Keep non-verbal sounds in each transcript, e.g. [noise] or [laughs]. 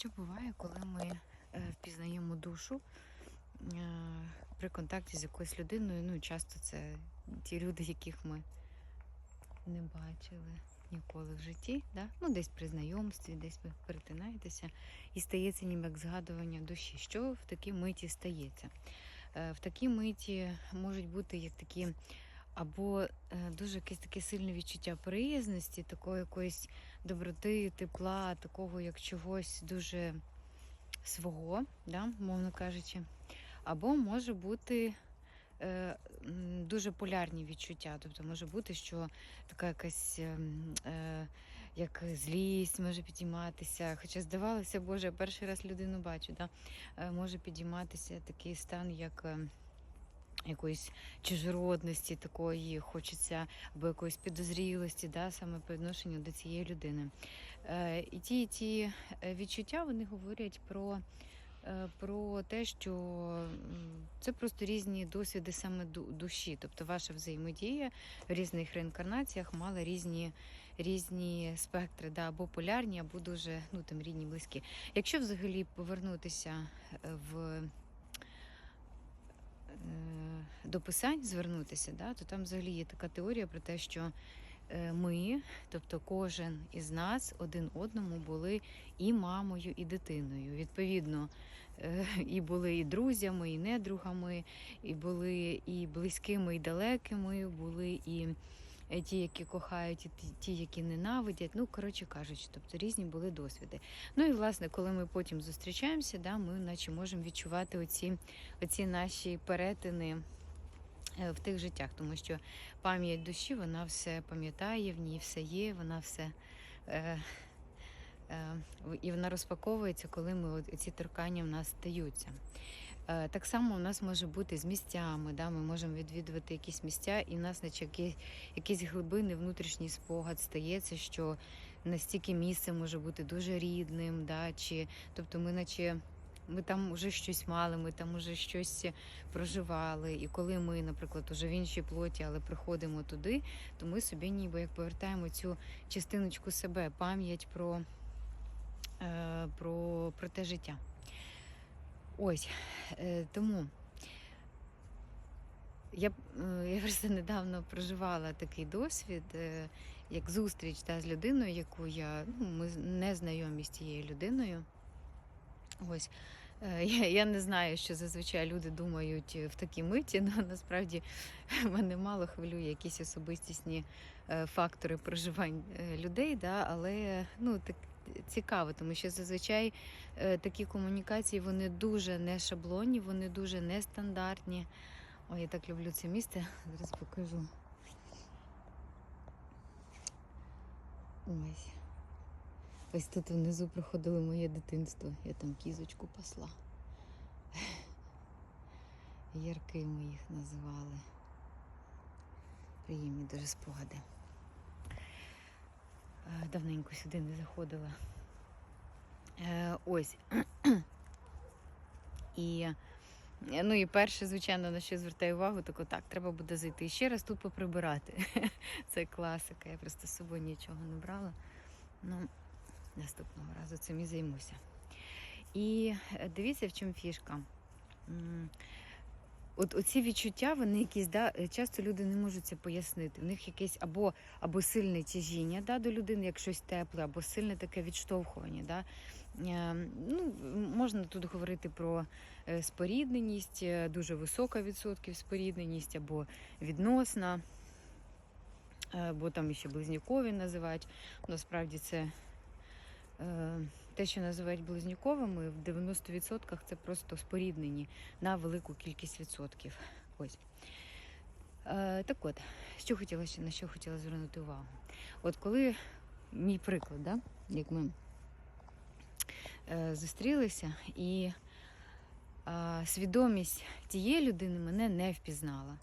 Що буває, коли ми е, впізнаємо душу е, при контакті з якоюсь людиною? Ну, часто це ті люди, яких ми не бачили ніколи в житті. Да? Ну, десь при знайомстві, десь ви перетинаєтеся, і стається ніби як згадування душі. Що в такій миті стається? Е, В такій миті можуть бути як такі. Або е, дуже якесь таке сильне відчуття приязності, такої якоїсь доброти, тепла, такого як чогось дуже свого, да, мовно кажучи. Або може бути е, дуже полярні відчуття. Тобто може бути, що така якась ем, е, як злість може підійматися. Хоча здавалося, Боже, я перший раз людину бачу, да, може підійматися такий стан, як. Якоїсь чужородності такої хочеться, або якоїсь підозрілості, да, саме по відношенню до цієї людини. Е, і ті, ті е, відчуття вони говорять про, е, про те, що це просто різні досвіди саме душі. Тобто ваша взаємодія в різних реінкарнаціях мала різні, різні спектри, да, або полярні, або дуже ну, там, рідні, близькі. Якщо взагалі повернутися е, в до писань звернутися, да, то там взагалі є така теорія про те, що е, ми, тобто кожен із нас один одному були і мамою, і дитиною. Відповідно, е, і були і друзями, і недругами, і були і близькими, і далекими, були і ті, які кохають, і ті- ті, які ненавидять. Ну, коротше кажучи, тобто різні були досвіди. Ну і власне, коли ми потім зустрічаємося, да, ми наче можемо відчувати оці, оці наші перетини. е, В тих життях, тому що пам'ять душі, вона все пам'ятає, в ній все є, вона все е, е, і вона розпаковується, коли ми ці торкання в нас стаються. Е, так само у нас може бути з місцями. Да? Ми можемо відвідувати якісь місця, і в нас наче якийсь, якийсь глибинний внутрішній спогад стається, що настільки місце може бути дуже рідним, да? чи тобто ми наче. Ми там вже щось мали, ми там вже щось проживали. І коли ми, наприклад, уже в іншій плоті, але приходимо туди, то ми собі ніби як повертаємо цю частиночку себе, пам'ять про, е, про, про те життя. Ось е, тому я, е, я просто недавно проживала такий досвід, е, як зустріч та, з людиною, яку я ну, ми не знайомі з цією людиною. Ось [laughs] я, я не знаю, що зазвичай люди думають в такій миті, [laughs] але насправді мене мало хвилює якісь особистісні фактори проживань людей, да, але ну, так, цікаво, тому що зазвичай е, такі комунікації вони дуже не шаблонні, вони дуже нестандартні. Ой, я так люблю це місце. [laughs] Зараз покажу. Ось. Ось тут внизу проходило моє дитинство. Я там кізочку пасла. [laughs] Ярки ми їх називали. Приємні дуже спогади. Е, Давненько сюди не заходила. Е, Ось. [clears throat] І, е, ну і перше, звичайно, на що звертаю увагу, так отак, треба буде зайти ще раз тут поприбирати. [laughs] Це класика. Я просто з собою нічого не брала. Ну, наступного разу цим і займуся. І дивіться, в чому фішка. От оці відчуття, вони якісь, да, е, часто люди не можуть це пояснити. У них якесь або, або сильне тяжіння да, до людини, як щось тепле, або сильне таке відштовхування. Да. Е, Ну, можна тут говорити про е, спорідненість, дуже висока відсотків спорідненість, або відносна, е, бо там ще близнюкові називають. Насправді це те, що називають близнюковими, в 90% це просто споріднені на велику кількість відсотків. Ось. Е, так от, що хотіла на що хотіла звернути увагу? От коли мій приклад, да, як ми е, зустрілися, і е, свідомість тієї людини мене не впізнала.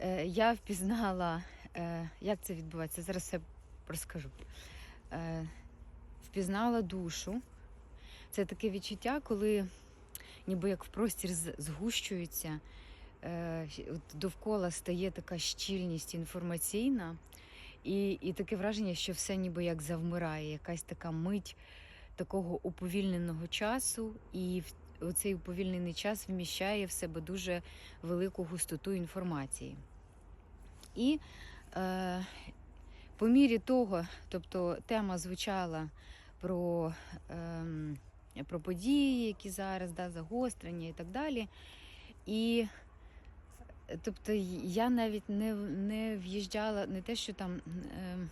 Е, я впізнала, е, як це відбувається, зараз все розкажу. Впізнала душу. Це таке відчуття, коли ніби як в простір згущується, е, довкола стає така щільність інформаційна, і, і таке враження, що все ніби як завмирає, якась така мить такого уповільненого часу, і цей уповільнений час вміщає в себе дуже велику густоту інформації. І е, по мірі того, тобто тема звучала про, ем, про події, які зараз, да, загострення і так далі. І тобто я навіть не, не в'їжджала, не те, що там. Ем,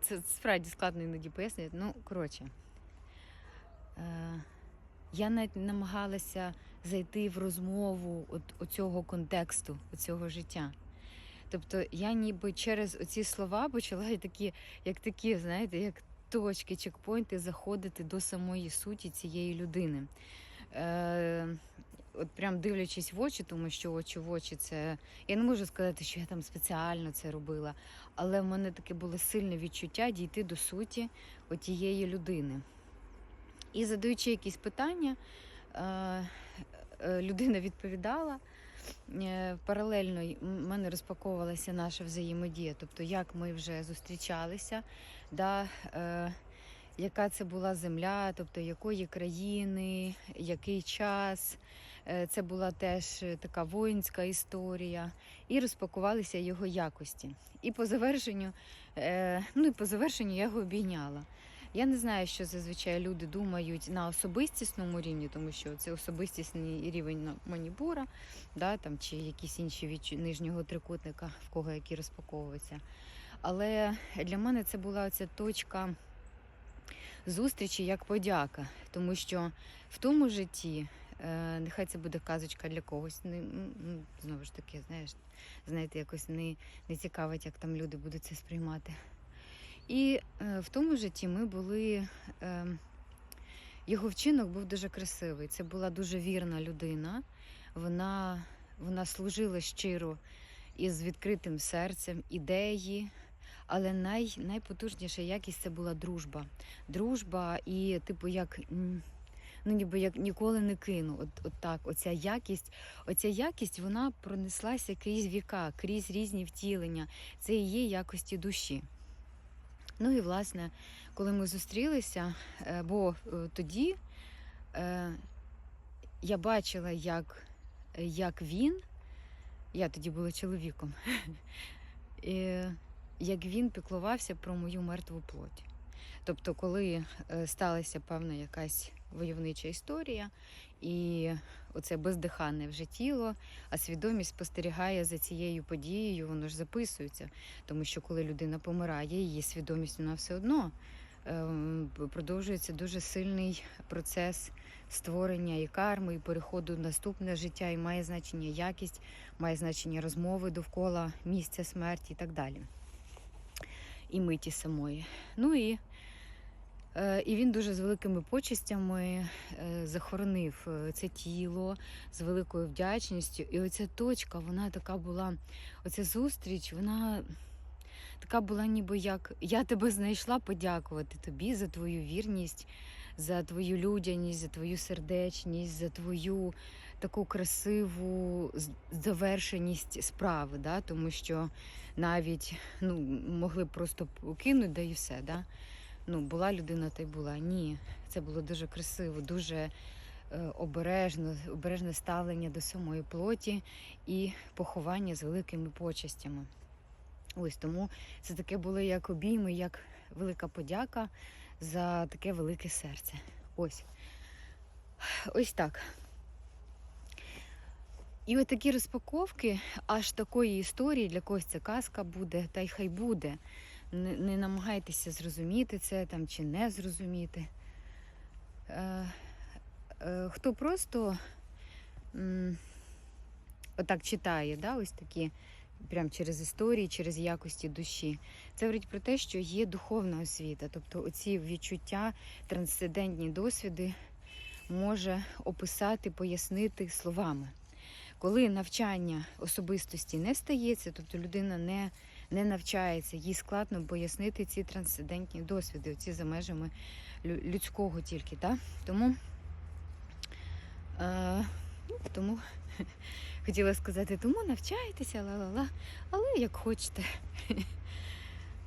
це справді складно іноді пояснювати. Ну, коротше, е, я навіть намагалася зайти в розмову от, оцього контексту, оцього життя. Тобто я ніби через оці слова почала такі, як такі, знаєте, як точки, чекпоінти заходити до самої суті цієї людини. Е, От прям дивлячись в очі, тому що очі в очі це. Я не можу сказати, що я там спеціально це робила, але в мене таке було сильне відчуття дійти до суті тієї людини. І задаючи якісь питання, е, е, людина відповідала. Е, Паралельно в мене розпаковувалася наша взаємодія, тобто як ми вже зустрічалися, да, е, яка це була земля, тобто якої країни, який час. Е, Це була теж така воїнська історія, і розпакувалися його якості. І по завершенню, е, ну і по завершенню я його обійняла. Я не знаю, що зазвичай люди думають на особистісному рівні, тому що це особистісний рівень манібура, да, там, чи якісь інші від нижнього трикутника, в кого які розпаковуються. Але для мене це була ця точка зустрічі як подяка, тому що в тому житті. е, Нехай це буде казочка для когось. Не, знову ж таки, знаєш, знаєте, якось не, не цікавить, як там люди будуть це сприймати. І е, в тому житті ми були. Е, його вчинок був дуже красивий. Це була дуже вірна людина. Вона, вона служила щиро і з відкритим серцем, ідеї. Але най, найпотужніша якість це була дружба. Дружба і, типу, як ну ніби як ніколи не кину. От, от так, оця якість, оця якість вона пронеслася крізь віка, крізь різні втілення. Це і є якості душі. Ну і власне, коли ми зустрілися, е, бо е, тоді е, я бачила, як, як він, я тоді була чоловіком, [laughs] як він піклувався про мою мертву плоть. Тобто, коли е, сталася певна якась войовнича історія, і оце бездиханне вже тіло, а свідомість спостерігає за цією подією, воно ж записується. Тому що коли людина помирає, її свідомість вона все одно ем, продовжується дуже сильний процес створення і карми, і переходу в наступне життя, і має значення якість, має значення розмови довкола місця смерті і так далі. І миті самої. Ну і Е, І він дуже з великими почестями е, захоронив е, це тіло з великою вдячністю. І оця точка, вона така була, оця зустріч, вона така була, ніби як я тебе знайшла подякувати тобі за твою вірність, за твою людяність, за твою сердечність, за твою таку красиву завершеність справи. Да? Тому що навіть ну, могли б просто кинути, да і все. Да? ну, була людина, та й була. Ні, це було дуже красиво, дуже е, обережно, обережне ставлення до самої плоті і поховання з великими почестями. Ось тому це таке було як обійми, як велика подяка за таке велике серце. Ось. Ось так. І от такі розпаковки, аж такої історії для когось це казка буде, та й хай буде не, намагайтеся зрозуміти це там чи не зрозуміти. Е, е, Хто просто м, отак читає, да, ось такі, прям через історії, через якості душі. Це говорить про те, що є духовна освіта, тобто оці відчуття, трансцендентні досвіди може описати, пояснити словами. Коли навчання особистості не стається, тобто людина не не навчається, їй складно пояснити ці трансцендентні досвіди, ці за межами людського тільки. Так? Тому, е, тому [laughs] хотіла сказати, тому навчайтеся, ла-ла-ла, але як хочете. [laughs]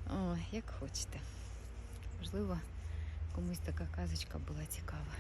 О, як хочете. Можливо, комусь така казочка була цікава.